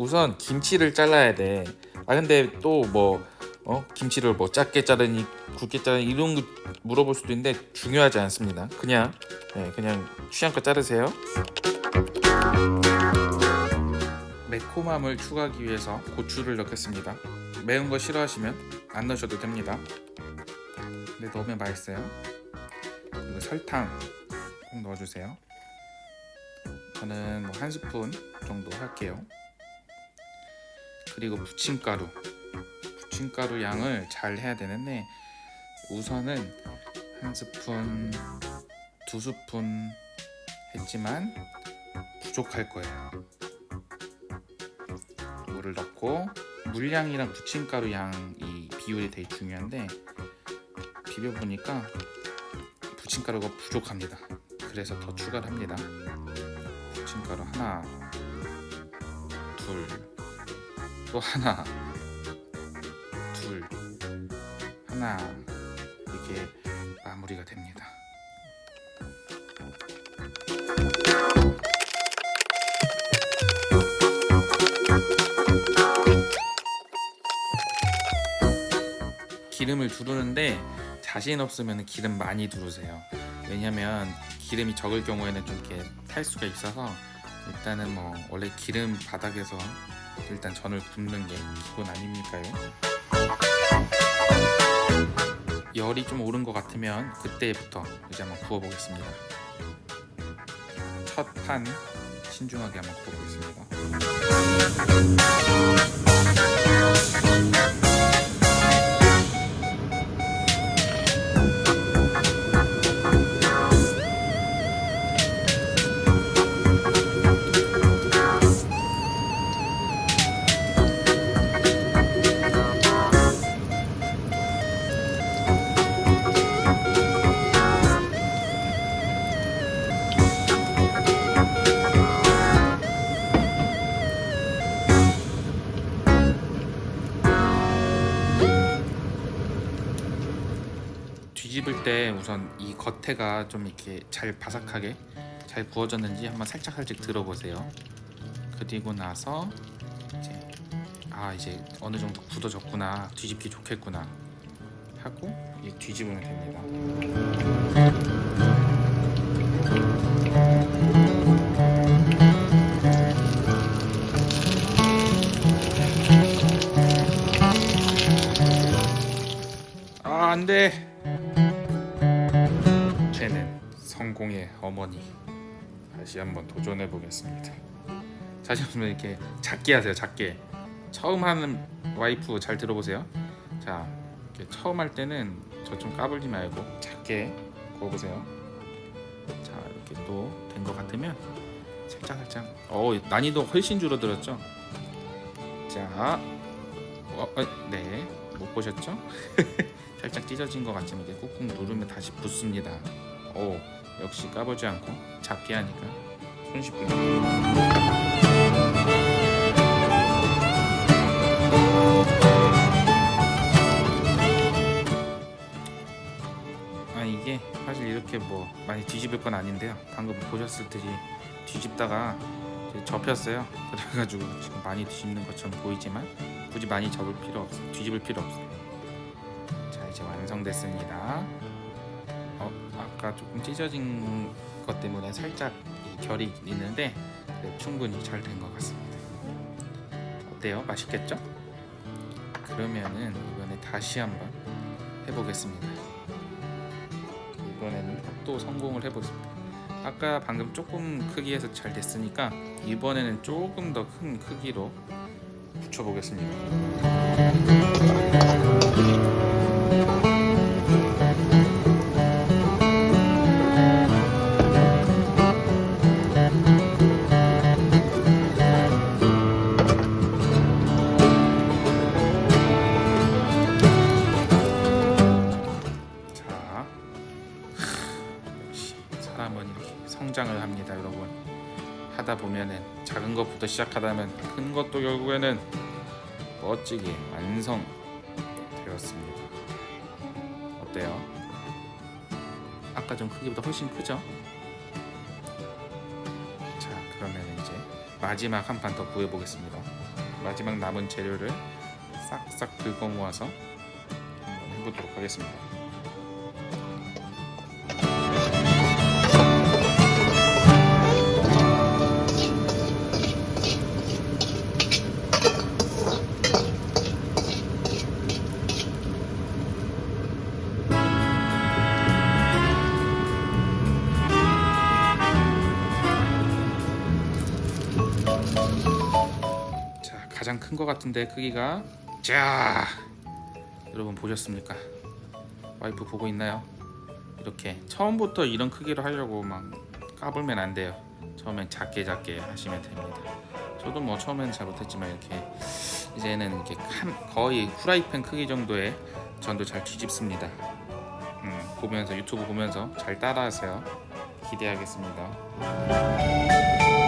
우선 김치를 잘라야 돼. 아 근데 또뭐 어? 김치를 뭐 작게 자르니 굵게 자르니 이런 거 물어볼 수도 있는데 중요하지 않습니다. 그냥 네, 그냥 취향껏 자르세요. 매콤함을 추가하기 위해서 고추를 넣겠습니다. 매운 거 싫어하시면 안 넣으셔도 됩니다. 근데 넣으면 맛있어요. 그리고 설탕 꼭 넣어주세요. 저는 뭐 한 스푼 정도 할게요. 그리고 부침가루. 부침가루 양을 잘 해야 되는데 우선은 한 스푼, 두 스푼 했지만 부족할 거예요. 물을 넣고 물량이랑 부침가루 양이 비율이 되게 중요한데 비벼 보니까 부침가루가 부족합니다. 그래서 더 추가를 합니다. 부침가루 하나, 둘, 또 하나, 둘, 하나 이렇게 마무리가 됩니다. 기름을 두르는데 자신 없으면 기름 많이 두르세요. 왜냐면 기름이 적을 경우에는 좀 이렇게 탈 수가 있어서 일단은 뭐 원래 기름 바닥에서 일단 전을 굽는 게 기본 아닙니까요? 열이 좀 오른 것 같으면 그때부터 이제 한번 구워보겠습니다. 첫 판 신중하게 한번 구워보겠습니다. 뒤집을 때 우선 이 겉에가 좀 이렇게 잘 바삭하게 잘 구워졌는지 한번 살짝 살짝 들어보세요. 그리고 나서 이제 아 이제 어느 정도 굳어졌구나 뒤집기 좋겠구나 하고 이 뒤집으면 됩니다. 아 안돼. 성공의 어머니. 다시 한번 도전해 보겠습니다. 다시 한번 이렇게 작게 하세요. 작게. 처음 하는 와이프 잘 들어보세요. 자, 이렇게 처음 할 때는 저 좀 까불지 말고 작게 구워보세요. 자, 이렇게 또 된 것 같으면 살짝 살짝. 어, 난이도 훨씬 줄어들었죠. 자, 어, 어, 네, 못 보셨죠? 살짝 찢어진 것 같지만 이게 꾹꾹 누르면 다시 붙습니다. 오, 역시 까보지 않고 작게 하니까 손쉽게. 아 이게 사실 이렇게 뭐 많이 뒤집을 건 아닌데요. 방금 보셨을 듯이 뒤집다가 접혔어요. 그래가지고 지금 많이 뒤집는 것처럼 보이지만 굳이 많이 접을 필요 없어요. 뒤집을 필요 없어요. 자 이제 완성됐습니다. 어 아까 조금 찢어진 것 때문에 살짝 이 결이 있는데 네, 충분히 잘 된 것 같습니다. 어때요? 맛있겠죠? 그러면은 이번에 다시 한번 해보겠습니다. 이번에는 또 성공을 해보겠습니다. 아까 방금 조금 크기에서 잘 됐으니까 이번에는 조금 더 큰 크기로 붙여보겠습니다. 사람은 이렇게 성장을 합니다, 여러분. 하다 보면은 작은 것부터 시작하다면 큰 것도 결국에는 멋지게 완성되었습니다. 어때요? 아까 좀 크기보다 훨씬 크죠? 자, 그러면 이제 마지막 한 판 더 구해보겠습니다. 마지막 남은 재료를 싹싹 긁어 모아서 한번 해보도록 하겠습니다. 가장 큰거 같은데 크기가 자 여러분 보셨습니까? 와이프 보고 있나요? 이렇게 처음부터 이런 크기로 하려고 막 까불면 안 돼요. 처음엔 작게 작게 하시면 됩니다. 저도 뭐 처음에는 잘 못했지만 이렇게 이제는 이렇게 한 거의 후라이팬 크기 정도의 전도 잘 뒤집습니다. 음, 보면서 유튜브 보면서 잘 따라하세요. 기대하겠습니다.